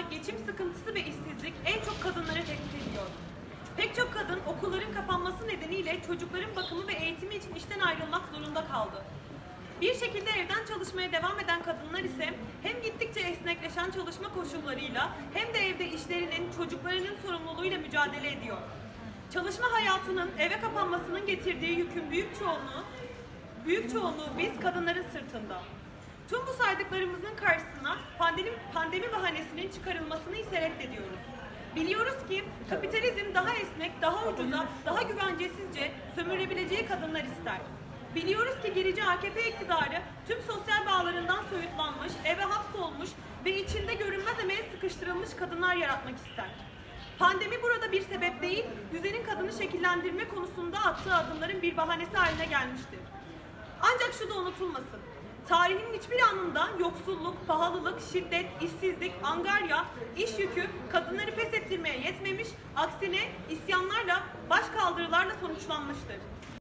geçim sıkıntısı ve işsizlik en çok kadınları tehdit ediyor. Pek çok kadın okulların kapanması nedeniyle çocukların bakımı ve eğitimi için işten ayrılmak zorunda kaldı. Bir şekilde evden çalışmaya devam eden kadınlar ise hem gittikçe esnekleşen çalışma koşullarıyla hem de evde işlerinin, çocuklarının sorumluluğuyla mücadele ediyor. Çalışma hayatının eve kapanmasının getirdiği yükün büyük çoğunluğu, büyük çoğunluğu biz kadınların sırtında. Tüm bu saydıklarımızın karşısına pandemi, pandemi bahanesinin çıkarılmasını ise reddediyoruz. Biliyoruz ki kapitalizm daha esnek, daha ucuza, daha güvencesizce sömürebileceği kadınlar ister. Biliyoruz ki gerici AKP iktidarı tüm sosyal bağlarından soyutlanmış, eve hapsolmuş ve içinde görünmez emeğe sıkıştırılmış kadınlar yaratmak ister. Pandemi burada bir sebep değil, düzenin kadını şekillendirme konusunda attığı adımların bir bahanesi haline gelmiştir. Ancak şu da unutulmasın. Tarihin hiçbir anında yoksulluk, pahalılık, şiddet, işsizlik, angarya, iş yükü kadınları pes ettirmeye yetmemiş, aksine isyanlarla, baş kaldırılarla sonuçlanmıştır.